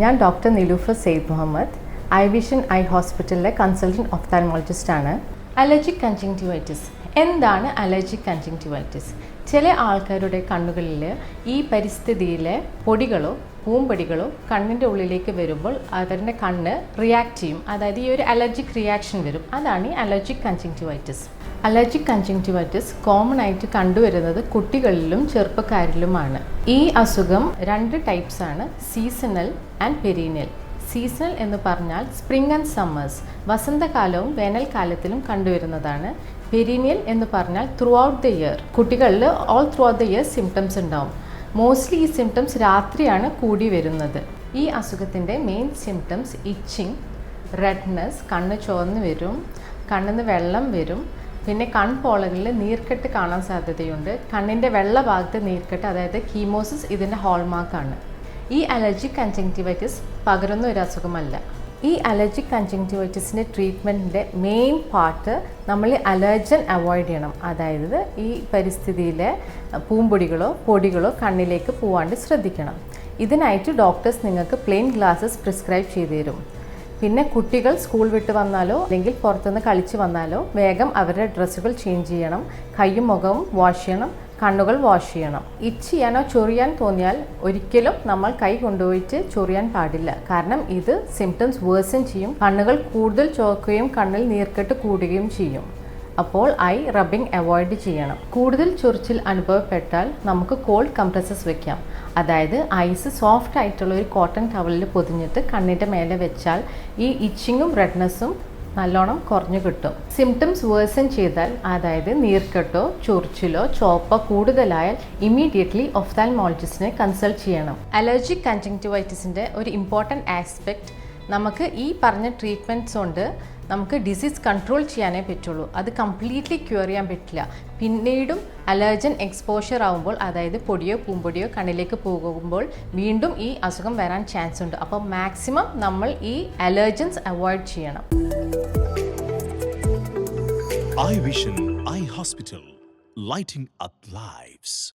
ഞാൻ doctor Niloofar Syed Muhammad. Eye vision eye ഹോസ്പിറ്റലിലെ consultant ophthalmologist ആണ്. അലർജിക് കൺജങ്ക്റ്റിവൈറ്റിസ് എന്താണ് അലർജിക് കൺജങ്ക്റ്റിവൈറ്റിസ് ചില ആൾക്കാരുടെ കണ്ണുകളിൽ ഈ പരിസ്ഥിതിയിലെ പൊടികളോ പൂമ്പടികളോ കണ്ണിന്റെ ഉള്ളിലേക്ക് വരുമ്പോൾ അവരുടെ കണ്ണ് റിയാക്ട് ചെയ്യും. അതായത് ഈ ഒരു അലർജിക് റിയാക്ഷൻ വരും. അതാണ് ഈ allergic conjunctivitis allergic conjunctivitis common ആയിട്ട് കണ്ടുവരുന്നത് കുട്ടികളിലും ചെറുപ്പക്കാരിലുമാണ്. ഈ അസുഖം രണ്ട് ടൈപ്സ് ആണ് സീസണൽ ആൻഡ് പെരീനിയൽ സീസണൽ എന്ന് പറഞ്ഞാൽ സ്പ്രിംഗ് ആൻഡ് സമ്മേഴ്സ് വസന്തകാലവും വേനൽക്കാലത്തിലും കണ്ടുവരുന്നതാണ്. പെരീനിയൽ എന്ന് പറഞ്ഞാൽ ത്രൂ ഔട്ട് ദ ഇയർ കുട്ടികളിൽ all throughout the year symptoms ഉണ്ടാവും. മോസ്റ്റ്ലി ഈ സിംറ്റംസ് രാത്രിയാണ് കൂടി വരുന്നത്. ഈ അസുഖത്തിന്റെ മെയിൻ സിംറ്റംസ് ഇച്ചിങ് റെഡ്നെസ് കണ്ണ് ചുവന്ന് വരും കണ്ണിന് വെള്ളം വരും പിന്നെ കൺപോളകളിൽ നീർക്കെട്ട് കാണാൻ സാധ്യതയുണ്ട്. കണ്ണിന്റെ വെള്ള ഭാഗത്ത് നീർക്കെട്ട് അതായത് കീമോസിസ് ഇതിന്റെ ഹോൾമാർക്കാണ് ഈ അലർജിക് കൺജങ്ക്റ്റിവൈറ്റിസ് പകരുന്ന ഒരു അസുഖമല്ല. ഈ അലർജിക് കൺജങ്ക്റ്റിവൈറ്റിസിന്റെ ട്രീറ്റ്മെന്റിന്റെ മെയിൻ പാർട്ട് നമ്മൾ അലർജൻ അവോയ്ഡ് ചെയ്യണം. അതായത് ഈ പരിസ്ഥിതിയിലെ പൂമ്പൊടികളോ പൊടികളോ കണ്ണിലേക്ക് പോവാണ്ട് ശ്രദ്ധിക്കണം. ഇതിനായിട്ട് ഡോക്ടേഴ്സ് നിങ്ങൾക്ക് പ്ലെയിൻ ഗ്ലാസ്സസ് പ്രിസ്ക്രൈബ് ചെയ്തു തരും. പിന്നെ കുട്ടികൾ സ്കൂൾ വിട്ട് വന്നാലോ അല്ലെങ്കിൽ പുറത്തുനിന്ന് കളിച്ച് വന്നാലോ വേഗം അവരുടെ ഡ്രസ്സുകൾ ചേഞ്ച് ചെയ്യണം. കൈയും മുഖവും വാഷ് ചെയ്യണം. കണ്ണുകൾ വാഷ് ചെയ്യണം. ഇച്ച് ചെയ്യാനോ ചൊറിയാൻ തോന്നിയാൽ ഒരിക്കലും നമ്മൾ കൈ കൊണ്ടുപോയിട്ട് ചൊറിയാൻ പാടില്ല. കാരണം ഇത് സിംറ്റംസ് വേഴ്സൺ ചെയ്യും. കണ്ണുകൾ കൂടുതൽ ചോക്കുകയും കണ്ണിൽ നീർക്കെട്ട് കൂടുകയും ചെയ്യും. അപ്പോൾ ഐ റബ്ബിംഗ് അവോയ്ഡ് ചെയ്യണം. കൂടുതൽ ചൊറിച്ചിൽ അനുഭവപ്പെട്ടാൽ നമുക്ക് കോൾഡ് കംപ്രസസ് വെക്കാം. അതായത് ഐസ് സോഫ്റ്റ് ആയിട്ടുള്ള ഒരു കോട്ടൺ ടവലിൽ പൊതിഞ്ഞിട്ട് കണ്ണിന്റെ മേലെ വെച്ചാൽ ഈ ഇച്ചിങ്ങും റെഡ്നെസ്സും നല്ലോണം കുറഞ്ഞു കിട്ടും. സിംറ്റംസ് വേഴ്സൺ ചെയ്താൽ അതായത് നീർക്കെട്ടോ ചൊറിച്ചിലോ ചോപ്പോ കൂടുതലായാൽ ഇമ്മീഡിയറ്റ്ലി ഒഫ്താൽമോളജിസ്റ്റിനെ കൺസൾട്ട് ചെയ്യണം. അലർജിക് കൺജങ്ക്റ്റിവൈറ്റിസിന്റെ ഒരു ഇമ്പോർട്ടന്റ് ആസ്പെക്റ്റ് നമുക്ക് ഈ പറഞ്ഞ ട്രീറ്റ്മെന്റ്സ് കൊണ്ട് നമുക്ക് ഡിസീസ് കൺട്രോൾ ചെയ്യാനേ പറ്റുള്ളൂ. അത് കംപ്ലീറ്റ്ലി ക്യൂർ ചെയ്യാൻ പറ്റില്ല. പിന്നീടും അലർജൻ എക്സ്പോഷർ ആവുമ്പോൾ അതായത് പൊടിയോ പൂമ്പൊടിയോ കണ്ണിലേക്ക് പോകുമ്പോൾ വീണ്ടും ഈ അസുഖം വരാൻ ചാൻസ് ഉണ്ട്. അപ്പോൾ മാക്സിമം നമ്മൾ ഈ അലർജൻസ് അവോയ്ഡ് ചെയ്യണം. Eye vision eye hospital lighting up lives.